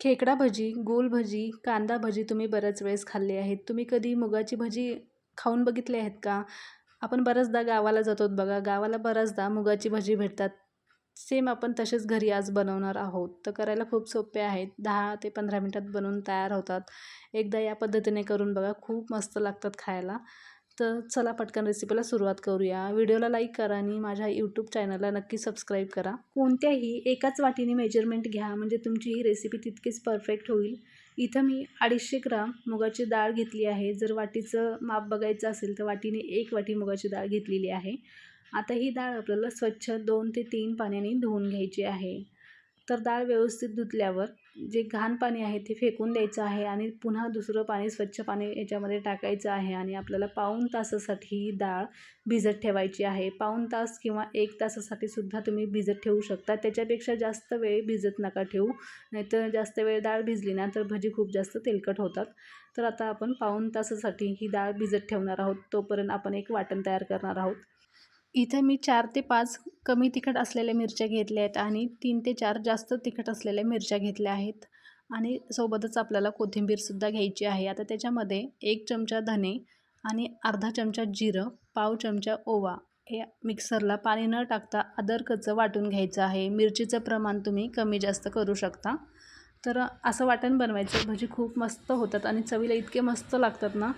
खेकडा भजी, गोल भजी, कांदा भजी तुम्ही बऱ्याच वेळेस खाल्ली आहेत. तुम्ही कधी मुगाची भजी खाऊन बघितली आहेत का? आपण बऱ्याचदा गावाला जातो बघा. गावाला बऱ्याचदा मुगाची भजी भेटतात. सेम आपण तसेच घरी आज बनवणार आहोत. तर करायला खूप सोपे आहेत. दहा ते पंधरा मिनटात बनवून तयार होतात. एकदा या पद्धतीने करून बघा. खूप मस्त लागतात खायला. तर चला पटकन रेसिपीला सुरुवात करूया. व्हिडिओला लाईक करा आणि माझ्या यूट्यूब चॅनलला नक्की सबस्क्राईब करा. कोणत्याही एकाच वाटीने मेजरमेंट घ्या म्हणजे तुमची ही रेसिपी तितकीच परफेक्ट होईल. इथं मी 250 ग्राम मुगाची डाळ घेतली आहे. जर वाटीचं माप बघायचं असेल तर वाटीने एक वाटी मुगाची डाळ घेतलेली आहे. आता ही डाळ आपल्याला स्वच्छ दोन ते तीन पाण्याने धुवून घ्यायची आहे. तर डाळ व्यवस्थित धुतल्यावर जे घाण पाणी आहे ते फेकून द्यायचं आहे आणि पुन्हा दुसरं पाणी स्वच्छ पाणी याच्यामध्ये टाकायचं आहे आणि आपल्याला पाऊण तासासाठी ही डाळ भिजत ठेवायची आहे. पाऊण तास किंवा एक तासासाठी सुद्धा तुम्ही भिजत ठेवू शकता. त्याच्यापेक्षा जास्त वेळ भिजत नका ठेवू. नाहीतर जास्त वेळ डाळ भिजली ना तर भजी खूप जास्त तेलकट होतात. तर आता आपण पाऊण तासासाठी ही डाळ भिजत ठेवणार आहोत. तोपर्यंत आपण एक वाटण तयार करणार आहोत. इथे मी चार ते पाच कमी तिखट असलेल्या मिरच्या घेतल्या आहेत आणि तीन ते चार जास्त तिखट असलेल्या मिरच्या घेतल्या आहेत आणि सोबतच आपल्याला कोथिंबीरसुद्धा घ्यायची आहे. आता त्याच्यामध्ये एक चमचा धने आणि अर्धा चमचा जिरं, पाव चमचा ओवा हे मिक्सरला पाणी न टाकता अदरकचं वाटून घ्यायचं आहे. मिरचीचं प्रमाण तुम्ही कमी जास्त करू शकता. तर असं वाटण बनवायचं. भजी खूप मस्त होतात आणि चवीला इतके मस्त लागतात ना.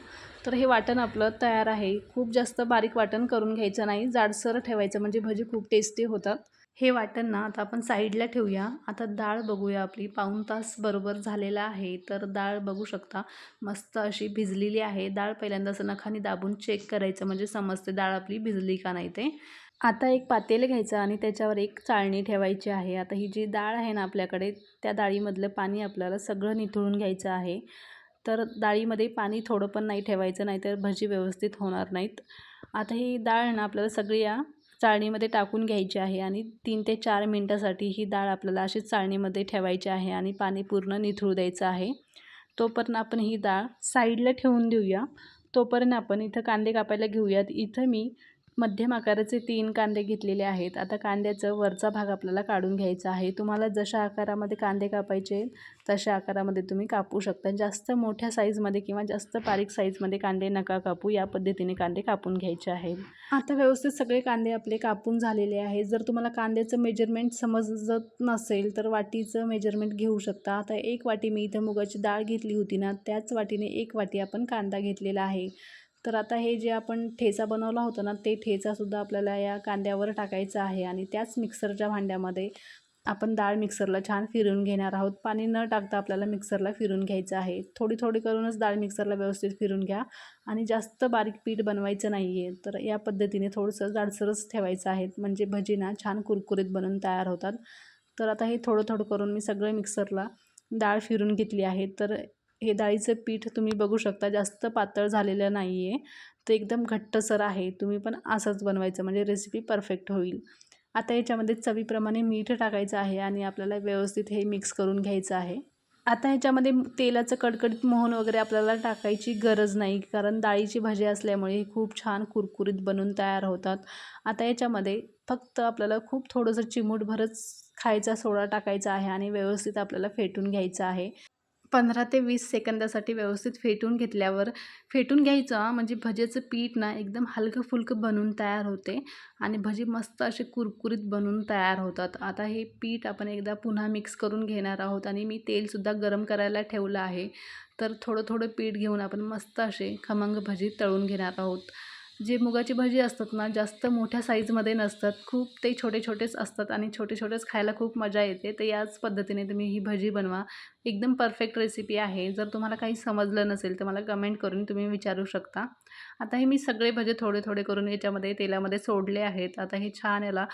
तर हे वाटण आपलं तयार आहे. खूप जास्त बारीक वाटण करून घ्यायचं नाही. जाडसर ठेवायचं म्हणजे भजी खूप टेस्टी होतात. हे वाटण ना आता आपण साईडला ठेवूया. आता डाळ बघूया आपली पाऊण तास बरोबर झालेला आहे. तर डाळ बघू शकता मस्त अशी भिजलेली आहे. डाळ पहिल्यांदा असं नखाने दाबून चेक करायचं म्हणजे समजते डाळ आपली भिजली का नाही ते. आता एक पातेलं घ्यायचं आणि त्याच्यावर एक चाळणी ठेवायची आहे. आता ही जी डाळ आहे ना आपल्याकडे त्या डाळीमधलं पाणी आपल्याला सगळं निथळून घ्यायचं आहे. तर डाळीमध्ये पाणी थोडं पण नाही ठेवायचं नाही तर भजी व्यवस्थित होणार नाहीत. आता ही डाळ ना आपल्याला सगळी या चाळणीमध्ये टाकून घ्यायची आहे आणि तीन ते चार मिनटासाठी ही डाळ आपल्याला अशीच चाळणीमध्ये ठेवायची आहे आणि पाणी पूर्ण निथळू द्यायचं आहे. तोपर्यंत आपण ही डाळ साईडला ठेवून देऊया. तोपर्यंत आपण इथं कांदे कापायला घेऊयात. इथं मी मध्यम आकाराचे तीन कांदे घेतलेले आहेत. आता कांद्याचं वरचा भाग आपल्याला काढून घ्यायचा आहे. तुम्हाला जशा आकारामध्ये कांदे कापायचे तशा आकारामध्ये तुम्ही कापू शकता. जास्त मोठ्या साईजमध्ये किंवा जास्त बारीक साईजमध्ये कांदे नका कापू. या पद्धतीने कांदे कापून घ्यायचे आहेत. आता व्यवस्थित सगळे कांदे आपले कापून झालेले आहेत. जर तुम्हाला कांद्याचं मेजरमेंट समजत नसेल तर वाटीचं मेजरमेंट घेऊ शकता. आता एक वाटी मी इथं मुगाची डाळ घेतली होती ना त्याच वाटीने एक वाटी आपण कांदा घेतलेला आहे. तर आता हे जे आपण ठेचा बनवला होता ना ते ठेचासुद्धा आपल्याला या कांद्यावर टाकायचा आहे आणि त्याच मिक्सरच्या भांड्यामध्ये आपण डाळ मिक्सरला छान फिरून घेणार आहोत. पाणी न टाकता आपल्याला मिक्सरला फिरून घ्यायचं आहे. थोडी थोडी करूनच डाळ मिक्सरला व्यवस्थित फिरून घ्या आणि जास्त बारीक पीठ बनवायचं नाही आहे. तर या पद्धतीने थोडंसं जाडसरच ठेवायचं आहे म्हणजे भजी ना छान कुरकुरीत बनून तयार होतात. तर आता हे थोडं थोडं करून मी सगळं मिक्सरला डाळ फिरून घेतली आहे. तर हे डाळीचं पीठ तुम्ही बघू शकता जास्त पातळ झालेलं नाही आहे. तर एकदम घट्टसर आहे. तुम्ही पण असंच बनवायचं म्हणजे रेसिपी परफेक्ट होईल. आता याच्यामध्ये चवीप्रमाणे मीठ टाकायचं आहे आणि आपल्याला व्यवस्थित हे मिक्स करून घ्यायचं आहे. आता ह्याच्यामध्ये तेलाचं कडकडीत मोहन वगैरे आपल्याला टाकायची गरज नाही कारण डाळीची भजी असल्यामुळे हे खूप छान कुरकुरीत बनून तयार होतात. आता याच्यामध्ये फक्त आपल्याला खूप थोडंसं चिमूटभरच खायचा सोडा टाकायचा आहे आणि व्यवस्थित आपल्याला फेटून घ्यायचं आहे. 15 ते वीस सेकंदासाठी व्यवस्थित फेटून घेतल्यावर फेटून घ्यायचं म्हणजे भजेचं पीठ ना एकदम हलकं-फुलकं बनून तयार होते आणि भजी मस्त असे कुरकुरीत बनून तयार होतात. आता हे पीठ आपण एकदा पुन्हा मिक्स करून घेणार आहोत आणि मी तेलसुद्धा गरम करायला ठेवलं आहे. तर थोडं थोडं पीठ घेऊन आपण मस्त असे खमंग भजी तळून घेणार आहोत. जे मुगाची भजी असतात ना जास्त मोठ्या साईजमध्ये नसतात. खूप ते छोटे छोटेच असतात आणि छोटे छोटेच खायला खूप मजा येते. तर याच पद्धतीने तुम्ही ही भजी बनवा. एकदम परफेक्ट रेसिपी आहे. जर तुम्हाला काही समजलं नसेल तर मला कमेंट करून तुम्ही विचारू शकता. आता हे मी सगळे भजे थोडे थोडे करून याच्यामध्ये तेलामध्ये सोडले आहेत. आता हे छान याला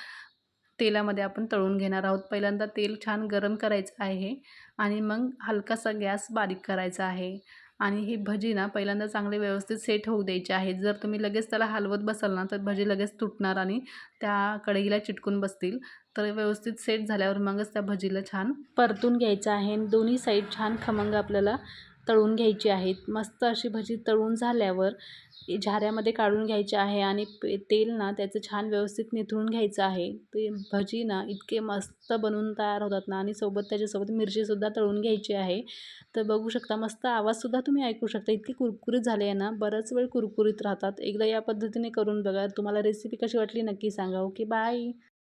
तेलामध्ये आपण तळून घेणार आहोत. पहिल्यांदा तेल छान गरम करायचं आहे आणि मग हलकासा गॅस बारीक करायचा आहे. आणि ही भजी ना पहिल्यांदा चांगले व्यवस्थित सेट होऊ द्यायची आहेत. जर तुम्ही लगेच त्याला हलवत बसाल ना तर भजी लगेच तुटणार आणि त्या कढईला चिटकून बसतील. तर व्यवस्थित सेट झाल्यावर मगच त्या भजीला छान परतून घ्यायचं आहे. दोन्ही साईड छान खमंग आपल्याला तळून घ्यायची आहेत. मस्त अशी भजी तळून झाल्यावर झाऱ्यामध्ये काढून घ्यायचे आहे आणि पे तेल ना त्याचं छान व्यवस्थित निथळून घ्यायचं आहे. ते भजी ना इतके मस्त बनवून तयार होतात ना आणि सोबत त्याच्यासोबत मिरचीसुद्धा तळून घ्यायची आहे. तर बघू शकता मस्त आवाजसुद्धा तुम्ही ऐकू शकता. इतकी कुरकुरीत झाले आहे ना बराच वेळ कुरकुरीत राहतात. एकदा या पद्धतीने करून बघा. तुम्हाला रेसिपी कशी वाटली नक्की सांगा. Okay bye